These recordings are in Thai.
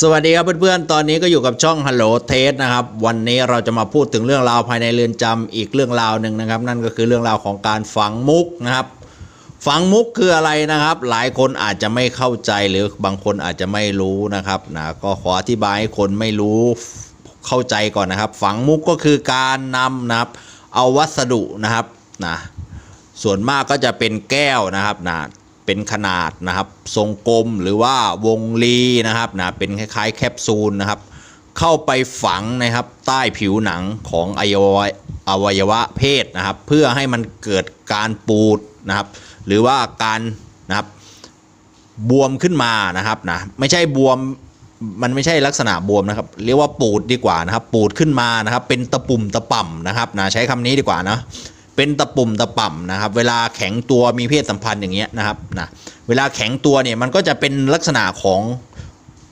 สวัสดีครับเพื่อนๆ ตอนนี้ก็อยู่กับช่อง Hello t e s t นะครับ วันนี้เราจะมาพูดถึงเรื่องราวภายในเรือนจำอีกเรื่องราวหนึ่งนะครับ นั่นก็คือเรื่องราวของการฝังมุกนะครับ ฝังมุกคืออะไรนะครับ หลายคนอาจจะไม่เข้าใจหรือบางคนอาจจะไม่รู้นะครับนะก็ขออธิบายให้คนไม่รู้เข้าใจก่อนนะครับ ฝังมุกก็คือการนำนะครับ เอาวัสดุนะครับนะส่วนมากก็จะเป็นแก้วนะครับนะ เป็นขนาดนะครับ ทรงกลมหรือว่าวงลีนะครับนะเป็นคล้ายๆแคปซูลนะครับ เข้าไปฝังนะครับใต้ผิวหนังของอวัยวะอวัยวะเพศนะครับ เพื่อให้มันเกิดการปูดนะครับ หรือว่าการนะครับบวมขึ้นมานะครับนะไม่ใช่บวมมันไม่ใช่ลักษณะบวมนะครับ เรียกว่าปูดดีกว่านะครับ ปูดขึ้นมานะครับ เป็นตะปุ่มตะป่ำนะครับนะใช้คำนี้ดีกว่านะ เป็นตะปุ่มตะป่ำนะครับ เวลาแข็งตัวมีเพศสัมพันธ์อย่างเงี้ยนะครับนะเวลาแข็งตัวเนี่ยมันก็จะเป็นลักษณะของ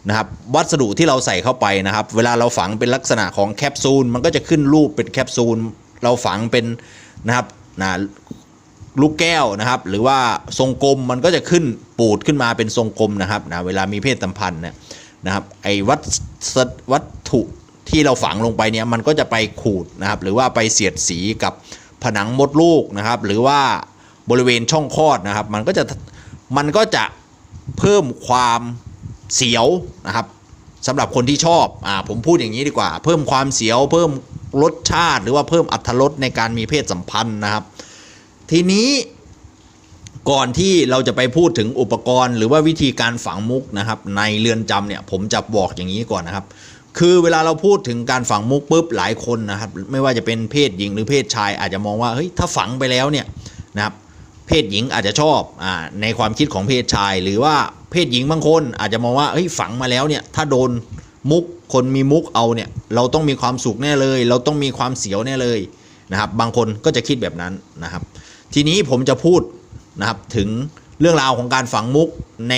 นะครับวัสดุที่เราใส่เข้าไปนะครับ เวลาเราฝังเป็นลักษณะของแคปซูลมันก็จะขึ้นรูปเป็นแคปซูลเราฝังเป็นนะครับนะลูกแก้วนะครับ หรือว่าทรงกลมมันก็จะขึ้นปูดขึ้นมาเป็นทรงกลมนะครับนะเวลามีเพศสัมพันธ์เนี่ยนะครับไอ้วัสวัตถุที่เราฝังลงไปเนี่ยมันก็จะไปขูดนะครับ หรือว่าไปเสียดสีกับ ผนังมดลูกนะครับ หรือว่าบริเวณช่องคลอดนะครับ มันก็จะมันก็จะเพิ่มความเสียวนะครับสำหรับคนที่ชอบอ่าผมพูดอย่างนี้ดีกว่า เพิ่มความเสียว เพิ่มรสชาติ หรือว่าเพิ่มอัตรสในการมีเพศสัมพันธ์นะครับ ทีนี้ก่อนที่เราจะไปพูดถึงอุปกรณ์ หรือว่าวิธีการฝังมุกนะครับ ในเรือนจำเนี่ยผมจะบอกอย่างนี้ก่อนนะครับ คือเวลาเราพูดถึงการฝังมุกปุ๊บหลายคนนะครับ ไม่ว่าจะเป็นเพศหญิงหรือเพศชาย อาจจะมองว่าเฮ้ยถ้าฝังไปแล้วเนี่ยนะครับเพศหญิงอาจจะชอบอ่าในความคิดของเพศชาย หรือว่าเพศหญิงบางคนอาจจะมองว่าเฮ้ยฝังมาแล้วเนี่ยถ้าโดนมุกคนมีมุกเอาเนี่ยเราต้องมีความสุขแน่เลย เราต้องมีความเสียวแน่เลยนะครับ บางคนก็จะคิดแบบนั้นนะครับ ทีนี้ผมจะพูดนะครับถึงเรื่องราวของการฝังมุกใน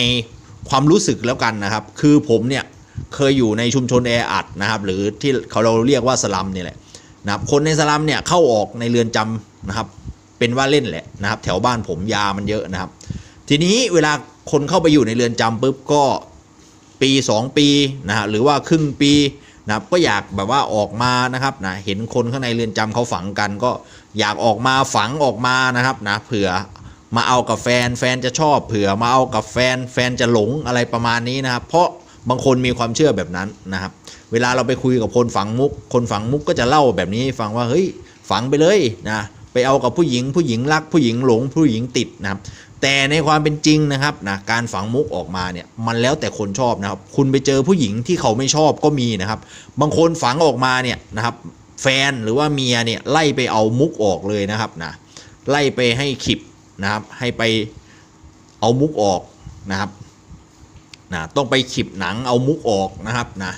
ความรู้สึกแล้วกันนะครับ คือผมเนี่ย เคยอยู่ในชุมชนแออัดนะครับ หรือที่เขาเราเรียกว่าสลัมนี่แหละนะครับคนในสลัมเนี่ยเข้าออกในเรือนจำนะครับ เป็นว่าเล่นแหละนะครับ แถวบ้านผมยามันเยอะนะครับ ทีนี้เวลาคนเข้าไปอยู่ในเรือนจำปุ๊บก็ปี 2 ปีนะฮะหรือว่าครึ่งปีนะครับก็อยากแบบว่าออกมานะครับนะเห็นคนข้างในเรือนจำเขาฝังกัน ก็อยากออกมาฝังออกมานะครับนะเผื่อมาเอากับแฟนแฟนจะชอบเผื่อมาเอากับแฟนแฟนจะหลงอะไรประมาณนี้นะครับ เพราะ บางคนมีความเชื่อแบบนั้นนะครับ เวลาเราไปคุยกับคนฝังมุก คนฝังมุกก็จะเล่าแบบนี้ฟังว่าเฮ้ยฝังไปเลยนะไปเอากับผู้หญิงผู้หญิงรักผู้หญิงหลงผู้หญิงติดนะครับแต่ในความเป็นจริงนะครับนะการฝังมุกออกมาเนี่ยมันแล้วแต่คนชอบนะครับ คุณไปเจอผู้หญิงที่เขาไม่ชอบก็มีนะครับ บางคนฝังออกมาเนี่ยนะครับแฟนหรือว่าเมียเนี่ยไล่ไปเอามุกออกเลยนะครับนะไล่ไปให้ขิบนะครับให้ไปเอามุกออกนะครับ นะต้องไปขิบหนังเอามุกออกนะครับนะ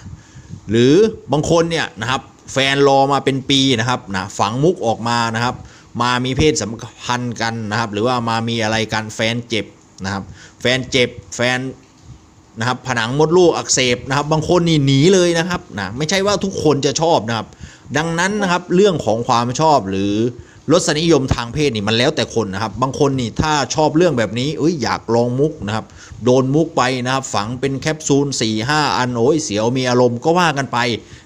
หรือบางคนเนี่ยนะครับแฟนรอมาเป็นปีนะครับนะฝังมุกออกมานะครับ มามีเพศสัมพันธ์กันนะครับ หรือว่ามามีอะไรกันแฟนเจ็บนะครับ แฟนเจ็บแฟนนะครับผนังมดลูกอักเสบนะครับบางคนนี่หนีเลยนะครับนะไม่ใช่ว่าทุกคนจะชอบนะครับ ดังนั้นนะครับเรื่องของความชอบหรือ รสนิยมทางเพศนี่มันแล้วแต่คนนะครับ บางคนนี่ถ้าชอบเรื่องแบบนี้เอ้ยอยากลองมุกนะครับ โดนมุกไปนะครับ ฝังเป็นแคปซูล4ี่ห้าอันโอ้ยเสียวมีอารมณ์ก็ว่ากันไป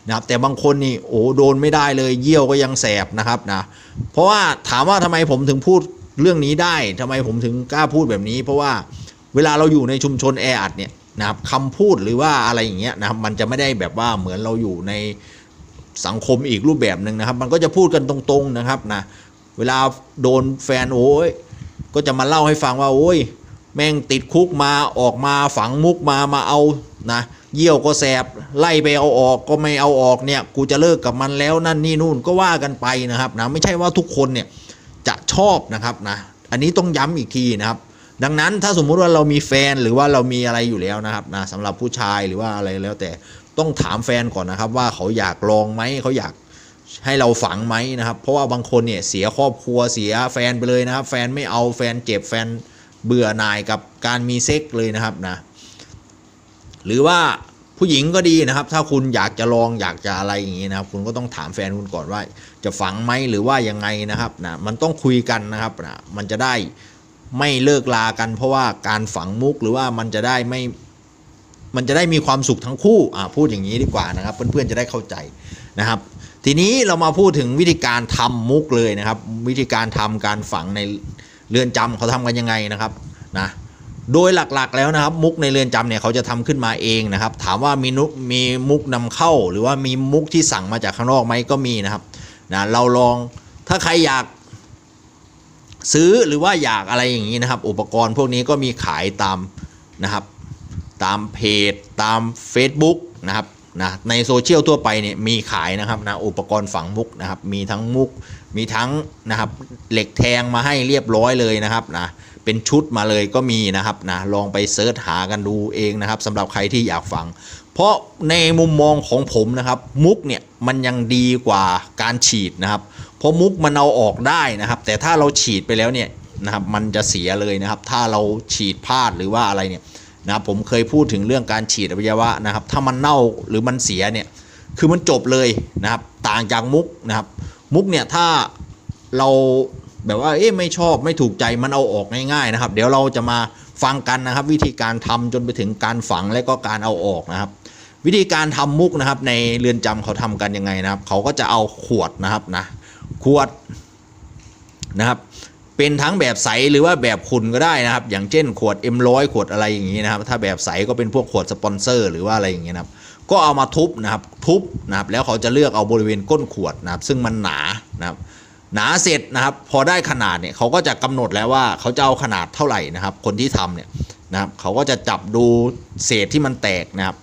นะครับ แต่บางคนนี่โอ้โดนไม่ได้เลยเยี่ยวก็ยังแสบนะครับนะเพราะว่าถามว่าทำไมผมถึงพูดเรื่องนี้ได้ทำไมผมถึงกล้าพูดแบบนี้ เพราะว่าเวลาเราอยู่ในชุมชนแออัดเนี่ยนะครับคำพูดหรือว่าอะไรอย่างเงี้ยนะครับมันจะไม่ได้แบบว่าเหมือนเราอยู่ในสังคมอีกรูปแบบหนึ่งนะครับ มันก็จะพูดกันตรงๆนะครับนะ เวลาโดนแฟนโอ้ยก็จะมาเล่าให้ฟังว่าโอ้ยแม่งติดคุกมาออกมาฝังมุกมามาเอานะเยี่ยวก็แสบไล่ไปเอาออกก็ไม่เอาออกเนี่ยกูจะเลิกกับมันแล้วนั่นนี่นู่นก็ว่ากันไปนะครับนะไม่ใช่ว่าทุกคนเนี่ยจะชอบนะครับนะอันนี้ต้องย้ำอีกทีนะครับ ดังนั้นถ้าสมมุติว่าเรามีแฟนหรือว่าเรามีอะไรอยู่แล้วนะครับนะสำหรับผู้ชายหรือว่าอะไรแล้วแต่ต้องถามแฟนก่อนนะครับว่าเขาอยากลองไหมเขาอยาก ให้เราฝังไหมนะครับ เพราะว่าบางคนเนี่ยเสียครอบครัวเสียแฟนไปเลยนะครับ แฟนไม่เอาแฟนเจ็บแฟนเบื่อหน่ายกับการมีเซ็กเลยนะครับนะ หรือว่าผู้หญิงก็ดีนะครับ ถ้าคุณอยากจะลองอยากจะอะไรอย่างนี้นะครับ คุณก็ต้องถามแฟนคุณก่อนว่า จะฝังไหมหรือว่ายังไงนะครับนะมันต้องคุยกันนะครับนะมันจะได้ไม่เลิกลากัน เพราะว่าการฝังมุกหรือว่ามันจะได้ไม่มันจะได้มีความสุขทั้งคู่อ่าพูดอย่างนี้ดีกว่านะครับ เพื่อนๆจะได้เข้าใจนะครับ ทีนี้เรามาพูดถึงวิธีการทำมุกเลยนะครับ วิธีการทำการฝังในเรือนจำเขาทำกันยังไงนะครับนะโดยหลักๆแล้วนะครับ มุกในเรือนจำเนี่ยเขาจะทำขึ้นมาเองนะครับ ถามว่ามีนุมีมุกนำเข้า หรือว่ามีมุกที่สั่งมาจากข้างนอกไหมก็มีนะครับนะเราลองถ้าใครอยากซื้อหรือว่าอยากอะไรอย่างนี้นะครับ อุปกรณ์พวกนี้ก็มีขายตามนะครับ ตามเพจ ตาม Facebook นะครับ นะในโซเชียลทั่วไปเนี่ยมีขายนะครับนะอุปกรณ์ฝังมุกนะครับมีทั้งมุกมีทั้งนะครับเหล็กแทงมาให้เรียบร้อยเลยนะครับนะเป็นชุดมาเลยก็มีนะครับนะลองไปเซิร์ชหากันดูเองนะครับสำหรับใครที่อยากฟัง เพราะในมุมมองของผมนะครับมุกเนี่ยมันยังดีกว่าการฉีดนะครับเพราะมุกมันเอาออกได้นะครับ แต่ถ้าเราฉีดไปแล้วเนี่ยนะครับมันจะเสียเลยนะครับ ถ้าเราฉีดพลาดหรือว่าอะไรเนี่ย นะครับผมเคยพูดถึงเรื่องการฉีดอวัยวะนะครับ ถ้ามันเน่าหรือมันเสียเนี่ยคือมันจบเลยนะครับต่างจากมุกนะครับ มุกเนี่ยถ้าเราแบบว่าเอ๊ะไม่ชอบไม่ถูกใจมันเอาออกง่ายๆนะครับ เดี๋ยวเราจะมาฟังกันนะครับ วิธีการทำจนไปถึงการฝังและก็การเอาออกนะครับ วิธีการทำมุกนะครับ ในเรือนจำเขาทำกันยังไงนะครับ เขาก็จะเอาขวดนะครับนะขวดนะครับ เป็นทั้งแบบใสหรือว่าแบบขุ่นก็ได้นะครับ อย่างเช่นขวด M100 ขวดอะไรอย่างนี้นะครับ ถ้าแบบใสก็เป็นพวกขวดสปอนเซอร์หรือว่าอะไรอย่างเงี้ยนะครับ ก็เอามาทุบนะครับ ทุบนะครับ แล้วเขาจะเลือกเอาบริเวณก้นขวดนะครับ ซึ่งมันหนานะครับ หนาเสร็จนะครับ พอได้ขนาดเนี่ยเขาก็จะกำหนดแล้วว่าเขาจะเอาขนาดเท่าไหร่นะครับ คนที่ทำเนี่ยนะครับเขาก็จะจับดูเศษที่มันแตกนะครับ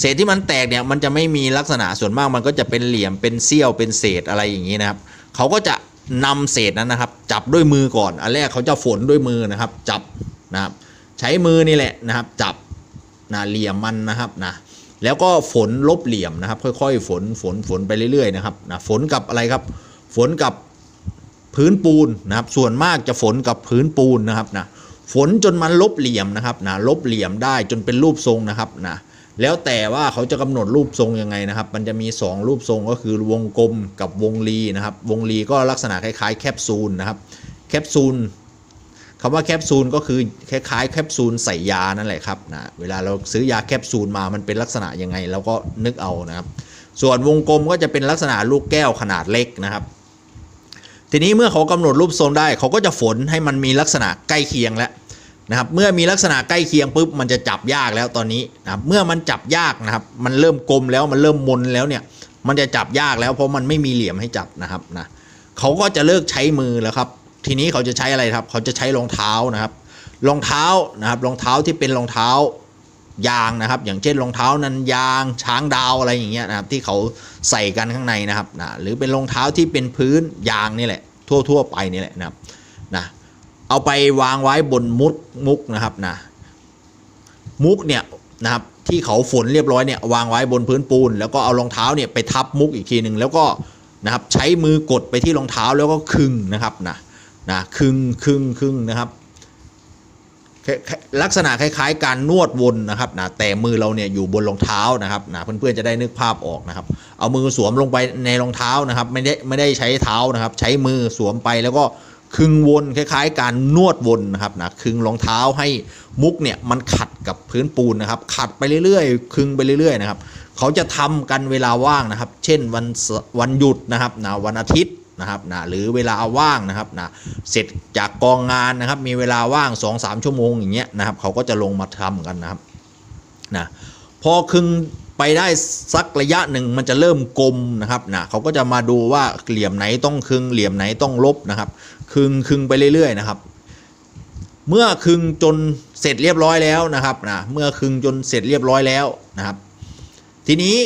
เศษที่มันแตกเนี่ยมันจะไม่มีลักษณะส่วนมากมันก็จะเป็นเหลี่ยมเป็นเสี้ยวเป็นเศษอะไรอย่างนี้นะครับ เขาก็จะ นำเศษนั้นนะครับ จับด้วยมือก่อน อันแรกเขาจะฝนด้วยมือนะครับ จับนะครับ ใช้มือนี่แหละนะครับ จับนะเหลี่ยมมันนะครับนะแล้วก็ฝนลบเหลี่ยมนะครับ ค่อยๆ ฝนฝนฝนไปเรื่อยๆนะครับนะฝนกับอะไรครับ ฝนกับพื้นปูนนะครับ ส่วนมากจะฝนกับพื้นปูนนะครับนะฝนจนมันลบเหลี่ยมนะครับนะลบเหลี่ยมได้จนเป็นรูปทรงนะครับนะ แล้วแต่ว่าเขาจะกำหนดรูปทรงยังไงนะครับ มันจะมี 2 รูปทรงก็คือวงกลมกับวงรีนะครับ วงรีก็ลักษณะคล้ายๆแคปซูลนะครับ แคปซูลคำว่าแคปซูลก็คือคล้ายๆแคปซูลใส่ยานั่นแหละครับนะ เวลาเราซื้อยาแคปซูลมามันเป็นลักษณะยังไงเราก็นึกเอานะครับ ส่วนวงกลมก็จะเป็นลักษณะลูกแก้วขนาดเล็กนะครับ ทีนี้เมื่อเขากำหนดรูปทรงได้ เขาก็จะฝนให้มันมีลักษณะใกล้เคียงแล้ว นะครับเมื่อมีลักษณะใกล้เคียงปุ๊บมันจะจับยากแล้วตอนนี้นะครับเมื่อมันจับยากนะครับมันเริ่มกลมแล้วมันเริ่มมนแล้วเนี่ยมันจะจับยากแล้วเพราะมันไม่มีเหลี่ยมให้จับนะครับนะเขาก็จะเลิกใช้มือแล้วครับ ทีนี้เขาจะใช้อะไรครับ เขาจะใช้รองเท้านะครับ รองเท้านะครับรองเท้าที่เป็นรองเท้ายางนะครับ อย่างเช่นรองเท้านันยาง ช้างดาวอะไรอย่างเงี้ยนะครับที่เขาใส่กันข้างในนะครับนะหรือเป็นรองเท้าที่เป็นพื้นยางนี่แหละทั่ว ๆ ไปนี่แหละนะครับนะ เอาไปวางไว้บนมุกมุกนะครับนะมุกเนี่ยนะครับที่เขาฝนเรียบร้อยเนี่ยวางไว้บนพื้นปูน แล้วก็เอารองเท้าเนี่ยไปทับมุกอีกทีหนึ่งแล้วก็นะครับใช้มือกดไปที่รองเท้าแล้วก็คึงนะครับนะนะคึงคึงคึงนะครับลักษณะคล้ายๆ การนวดวนนะครับนะแต่มือเราเนี่ยอยู่บนรองเท้านะครับนะเพื่อนๆจะได้นึกภาพออกนะครับ เอามือสวมลงไปในรองเท้านะครับ ไม่ได้ไม่ได้ใช้เท้านะครับ ใช้มือสวมไปแล้วก็ คึงวนคล้ายๆ การนวดวนนะครับนะคึงรองเท้าให้มุกเนี่ยมันขัดกับพื้นปูนนะครับ ขัดไปเรื่อยๆ คึงไปเรื่อยๆนะครับเขาจะทำกันเวลาว่างนะครับ เช่นวันวันหยุดนะครับนะวันอาทิตย์นะครับนะหรือเวลาว่างนะครับนะเสร็จจากกองงานนะครับ มีเวลาว่าง 2-3 ชั่วโมงอย่างเงี้ยนะครับเขาก็จะลงมาทำกันนะครับนะพอคึง ไปได้สักระยะหนึ่งมันจะเริ่มกลมนะครับนะเขาก็จะมาดูว่าเหลี่ยมไหนต้องคึงเหลี่ยมไหนต้องลบนะครับ คึงคึงไปเรื่อยๆนะครับ เมื่อคึงจนเสร็จเรียบร้อยแล้วนะครับนะเมื่อคึงจนเสร็จเรียบร้อยแล้วนะครับ ทีนี้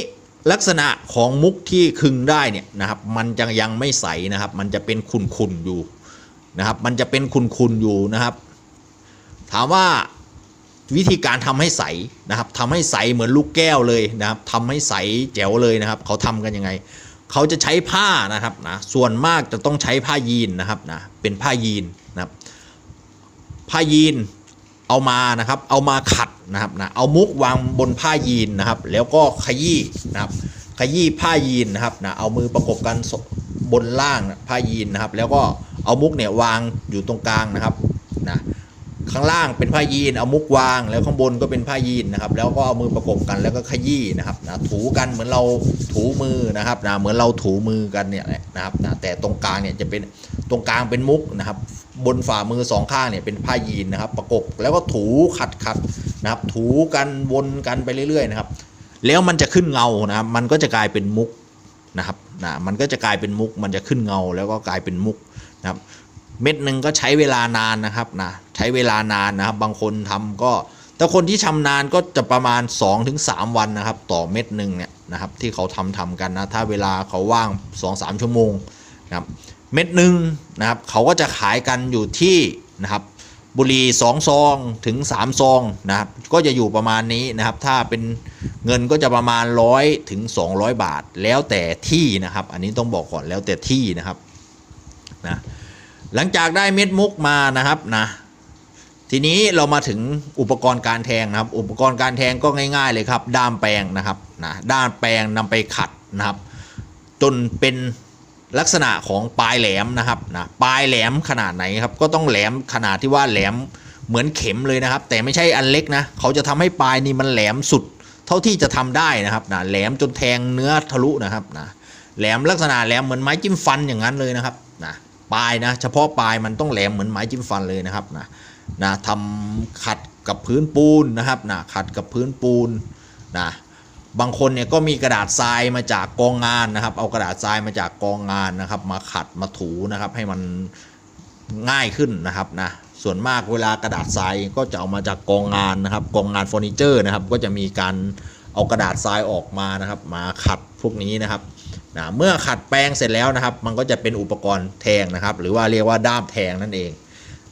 ลักษณะของมุกที่คึงได้เนี่ยนะครับมันจะยังไม่ใสนะครับ มันจะเป็นขุ่นๆอยู่นะครับ มันจะเป็นขุ่นๆอยู่นะครับ ถามว่า วิธีการทำให้ใสนะครับทำให้ใสเหมือนลูกแก้วเลยนะครับทำให้ใสแจ๋วเลยนะครับเขาทำกันยังไง เขาจะใช้ผ้านะครับนะส่วนมากจะต้องใช้ผ้ายีนนะครับนะเป็นผ้ายีนนะครับผ้ายีนเอามานะครับเอามาขัดนะครับนะเอามุกวางบนผ้ายีนนะครับ แล้วก็ขยี้นะครับขยี้ผ้ายีนนะครับนะเอามือประกบกันบนล่างผ้ายีนนะครับ แล้วก็เอามุกเนี่ยวางอยู่ตรงกลางนะครับนะ ข้างล่างเป็นผ้ายีนเอามุกวาง แล้วข้างบนก็เป็นผ้ายีนนะครับ แล้วก็เอามือประกบกันแล้วก็ขยี้นะครับนะถูกันเหมือนเราถูมือนะครับนะเหมือนเราถูมือกันเนี่ยนะครับนะแต่ตรงกลางเนี่ยจะเป็นตรงกลางเป็นมุกนะครับ บนฝ่ามือสองข้างเนี่ยเป็นผ้ายีนนะครับ ประกบแล้วก็ถูขัดขัดนะครับ ถูกันวนกันไปเรื่อยๆนะครับ แล้วมันจะขึ้นเงานะครับมันก็จะกลายเป็นมุกนะครับนะมันก็จะกลายเป็นมุก มันจะขึ้นเงาแล้วก็กลายเป็นมุกนะครับ เม็ดหนึ่งก็ใช้เวลานานนะครับนะ ใช้เวลานานนะครับ บางคนทำก็แต่คนที่ชำนาญก็จะประมาณ 2-3 วันนะครับ ต่อเม็ดหนึ่งเนี่ยนะครับ ที่เขาทำทำกันนะ ถ้าเวลาเขาว่าง 2-3 ชั่วโมงนะครับ เม็ดหนึ่งนะครับ เขาก็จะขายกันอยู่ที่นะครับ บุหรี่สองซองถึง 3 ซองนะครับ ก็จะอยู่ประมาณนี้นะครับ ถ้าเป็นเงินก็จะประมาณร้อยถึง200 บาท แล้วแต่ที่นะครับ อันนี้ต้องบอกก่อนแล้วแต่ที่นะครับนะ หลังจากได้เม็ดมุกมานะครับนะ ทีนี้เรามาถึงอุปกรณ์การแทงนะครับ อุปกรณ์การแทงก็ง่ายๆเลยครับ ด้ามแปรงนะครับนะด้ามแปรงนำไปขัดนะครับ จนเป็นลักษณะของปลายแหลมนะครับนะปลายแหลมขนาดไหนครับ ก็ต้องแหลมขนาดที่ว่าแหลมเหมือนเข็มเลยนะครับ แต่ไม่ใช่อันเล็กนะเขาจะทำให้ปลายนี่มันแหลมสุด เท่าที่จะทำได้นะครับนะแหลมจนแทงเนื้อทะลุนะครับนะแหลมลักษณะแหลมเหมือนไม้จิ้มฟันอย่างนั้นเลยนะครับนะปลายนะเฉพาะปลายมันต้องแหลมเหมือนไม้จิ้มฟันเลยนะครับนะ นะทำขัดกับพื้นปูนนะครับนะขัดกับพื้นปูนนะบางคนเนี่ยก็มีกระดาษทรายมาจากกองงานนะครับ เอากระดาษทรายมาจากกองงานนะครับ มาขัดมาถูนะครับให้มันง่ายขึ้นนะครับนะส่วนมากเวลากระดาษทรายก็จะเอามาจากกองงานนะครับกองงานเฟอร์นิเจอร์นะครับ ก็จะมีการเอากระดาษทรายออกมานะครับ มาขัดพวกนี้นะครับนะเมื่อขัดแปรงเสร็จแล้วนะครับ มันก็จะเป็นอุปกรณ์แทงนะครับ หรือว่าเรียกว่าด้ามแทงนั่นเอง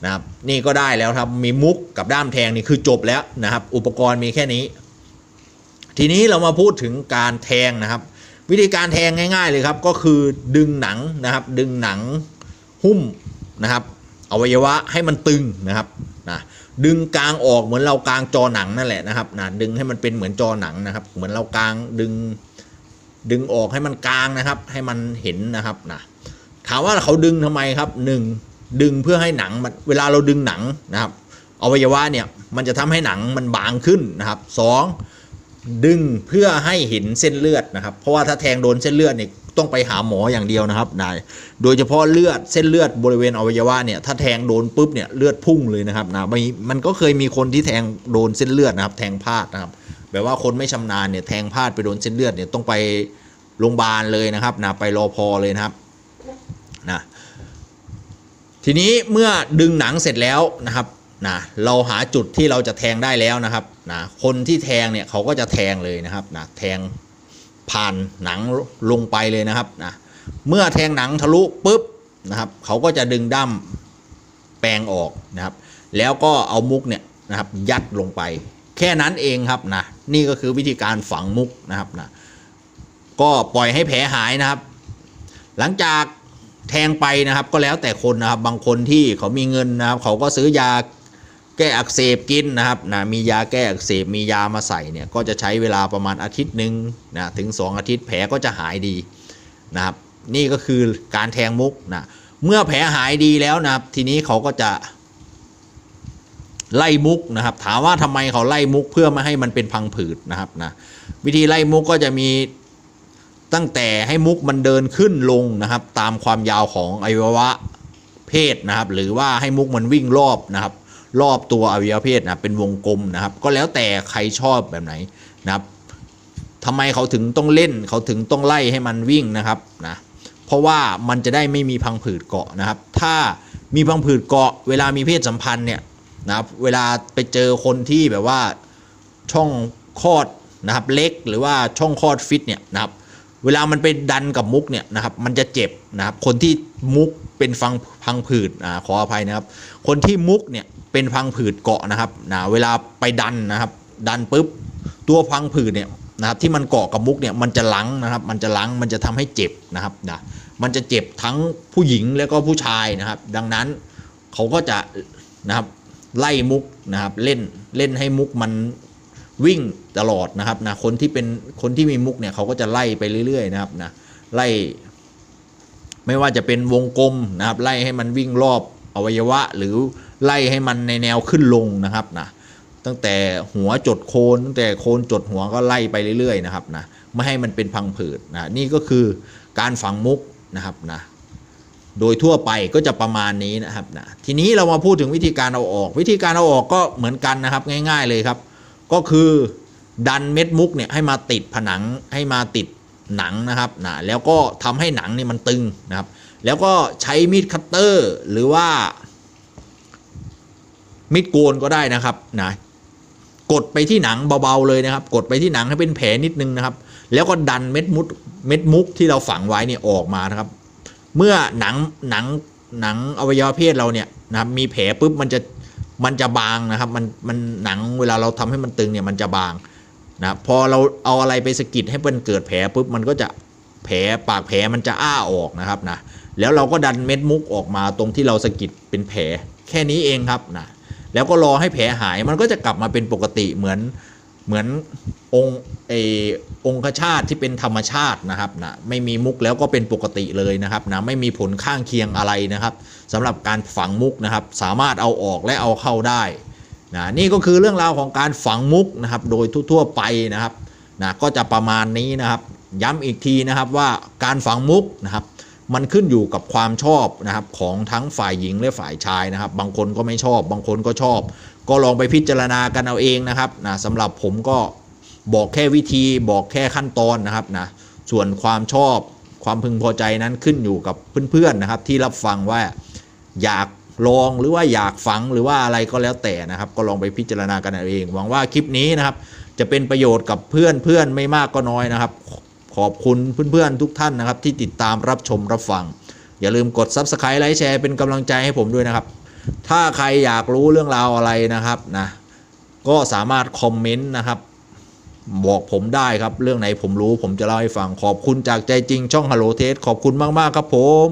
นะครับนี่ก็ได้แล้วครับมีมุกกับด้ามแทงนี่คือจบแล้วนะครับ อุปกรณ์มีแค่นี้ ทีนี้เรามาพูดถึงการแทงนะครับ วิธีการแทงง่ายๆเลยครับ ก็คือดึงหนังนะครับ ดึงหนังหุ้มนะครับอวัยวะให้มันตึงนะครับนะดึงกลางออกเหมือนเรากลางจอหนังนั่นแหละนะครับนะดึงให้มันเป็นเหมือนจอหนังนะครับ เหมือนเรากลางดึงดึงออกให้มันกลางนะครับ ให้มันเห็นนะครับนะถามว่าเขาดึงทำไมครับหนึ่ง ดึงเพื่อให้หนังมันเวลาเราดึงหนังนะครับอวัยวะเนี่ยมันจะทำให้หนังมันบางขึ้นนะครับสองดึงเพื่อให้เห็นเส้นเลือดนะครับ เพราะว่าถ้าแทงโดนเส้นเลือดเนี่ยต้องไปหาหมออย่างเดียวนะครับนายโดยเฉพาะเลือดเส้นเลือดบริเวณอวัยวะเนี่ยถ้าแทงโดนปุ๊บเนี่ยเลือดพุ่งเลยนะครับนะมีมันก็เคยมีคนที่แทงโดนเส้นเลือดนะครับ แทงพลาดนะครับแบบว่าคนไม่ชำนาญเนี่ยแทงพลาดไปโดนเส้นเลือดเนี่ยต้องไปโรงพยาบาลเลยนะครับนะไปรอพอเลยนะครับนะ ทีนี้เมื่อดึงหนังเสร็จแล้วนะครับนะเราหาจุดที่เราจะแทงได้แล้วนะครับนะคนที่แทงเนี่ยเขาก็จะแทงเลยนะครับนะแทงผ่านหนังลงไปเลยนะครับนะเมื่อแทงหนังทะลุปุ๊บนะครับเขาก็จะดึงด้ามแปลงออกนะครับ แล้วก็เอามุกเนี่ยนะครับยัดลงไป แค่นั้นเองครับนะนี่ก็คือวิธีการฝังมุกนะครับนะก็ปล่อยให้แผลหายนะครับ หลังจาก แทงไปนะครับก็แล้วแต่คนนะครับบางคนที่เขามีเงินนะครับเขาก็ซื้อยาแก้อักเสบกินนะครับนะมียาแก้อักเสบมียามาใส่เนี่ยก็จะใช้เวลาประมาณอาทิตย์หนึ่งนะถึง 2 อาทิตย์แผลก็จะหายดีนะครับนี่ก็คือการแทงมุกนะเมื่อแผลหายดีแล้วนะครับทีนี้เขาก็จะไล่มุกนะครับถามว่าทำไมเขาไล่มุกเพื่อไม่ให้มันเป็นพังผืดนะครับนะวิธีไล่มุกก็จะมี ตั้งแต่ให้มุกมันเดินขึ้นลงนะครับ ตามความยาวของอวัยวะเพศนะครับ หรือว่าให้มุกมันวิ่งรอบนะครับ รอบตัวอวัยวะเพศนะเป็นวงกลมนะครับ ก็แล้วแต่ใครชอบแบบไหนนะครับทำไมเขาถึงต้องเล่นเขาถึงต้องไล่ให้มันวิ่งนะครับนะเพราะว่ามันจะได้ไม่มีพังผืดเกาะนะครับ ถ้ามีพังผืดเกาะ เวลามีเพศสัมพันธ์เนี่ยนะครับเวลาไปเจอคนที่แบบว่าช่องคลอดนะครับเล็กหรือว่าช่องคลอดฟิตเนี่ยนะครับ เวลามันไปดันกับมุกเนี่ยนะครับมันจะเจ็บนะครับ คนที่มุกเป็นฟังพังผืดอ่าขออภัยนะครับ คนที่มุกเนี่ยเป็นพังผืดเกาะนะครับนะเวลาไปดันนะครับ ดันปุ๊บตัวพังผืดเนี่ยนะครับที่มันเกาะกับมุกเนี่ยมันจะลังนะครับ มันจะลังมันจะทำให้เจ็บนะครับนะมันจะเจ็บทั้งผู้หญิงแล้วก็ผู้ชายนะครับ ดังนั้นเขาก็จะนะครับไล่มุกนะครับเล่นเล่นให้มุกมัน วิ่งตลอดนะครับนะคนที่เป็นคนที่มีมุกเนี่ยเขาก็จะไล่ไปเรื่อยๆนะครับนะไล่ ไม่ว่าจะเป็นวงกลมนะครับไล่ให้มันวิ่งรอบอวัยวะ หรือไล่ให้มันในแนวขึ้นลงนะครับนะตั้งแต่หัวจดโคนตั้งแต่โคนจดหัวก็ไล่ไปเรื่อยๆนะครับนะไม่ให้มันเป็นพังผืดนะนี่ก็คือการฝังมุกนะครับนะโดยทั่วไปก็จะประมาณนี้นะครับนะทีนี้เรามาพูดถึงวิธีการเอาออก วิธีการเอาออกก็เหมือนกันนะครับง่าย ๆเลยครับ ก็คือดันเม็ดมุกเนี่ยให้มาติดผนังให้มาติดหนังนะครับนะแล้วก็ทำให้หนังเนี่ยมันตึงนะครับ แล้วก็ใช้มีดคัตเตอร์หรือว่ามีดโกนก็ได้นะครับนะกดไปที่หนังเบาๆเลยนะครับ กดไปที่หนังให้เป็นแผลนิดนึงนะครับ แล้วก็ดันเม็ดมุกเม็ดมุกที่เราฝังไว้เนี่ยออกมานะครับ เมื่อหนังหนังหนังอวัยวะเพศเราเนี่ยนะครับมีแผลปุ๊บมันจะ มันจะบางนะครับ มันมันหนังเวลาเราทำให้มันตึงเนี่ยมันจะบางนะพอเราเอาอะไรไปสกิดให้มันเกิดแผลปุ๊บมันก็จะแผลปากแผลมันจะอ้าออกนะครับนะแล้วเราก็ดันเม็ดมุกออกมาตรงที่เราสกิดเป็นแผลแค่นี้เองครับนะแล้วก็รอให้แผลหายมันก็จะกลับมาเป็นปกติเหมือน เหมือนองค์เอองคชาติที่เป็นธรรมชาตินะครับนะไม่มีมุกแล้วก็เป็นปกติเลยนะครับนะไม่มีผลข้างเคียงอะไรนะครับสำหรับการฝังมุกนะครับ สามารถเอาออกและเอาเข้าได้นะนี่ก็คือเรื่องราวของการฝังมุกนะครับ โดยทั่วๆไปนะครับนะก็จะประมาณนี้นะครับ ย้ำอีกทีนะครับว่าการฝังมุกนะครับมันขึ้นอยู่กับความชอบนะครับของทั้งฝ่ายหญิงและฝ่ายชายนะครับ บางคนก็ไม่ชอบ บางคนก็ชอบ ก็ลองไปพิจารณากันเอาเองนะครับนะสำหรับผมก็บอกแค่วิธีบอกแค่ขั้นตอนนะครับนะส่วนความชอบความพึงพอใจนั้นขึ้นอยู่กับเพื่อนๆนะครับ ที่รับฟังว่าอยากลองหรือว่าอยากฝังหรือว่าอะไรก็แล้วแต่นะครับ ก็ลองไปพิจารณากันเอาเอง หวังว่าคลิปนี้นะครับ จะเป็นประโยชน์กับเพื่อนเพื่อนไม่มากก็น้อยนะครับ ขอบคุณเพื่อนๆทุกท่านนะครับ ที่ติดตามรับชมรับฟัง อย่าลืมกด Subscribe ไลค์แชร์เป็นกำลังใจให้ผมด้วยนะครับ ถ้าใครอยากรู้เรื่องราวอะไรนะครับนะก็สามารถคอมเมนต์นะครับ บอกผมได้ครับเรื่องไหนผมรู้ผมจะเล่าให้ฟังขอบคุณจากใจจริงช่องฮัลโหลเทสขอบคุณมาก ๆ ครับผม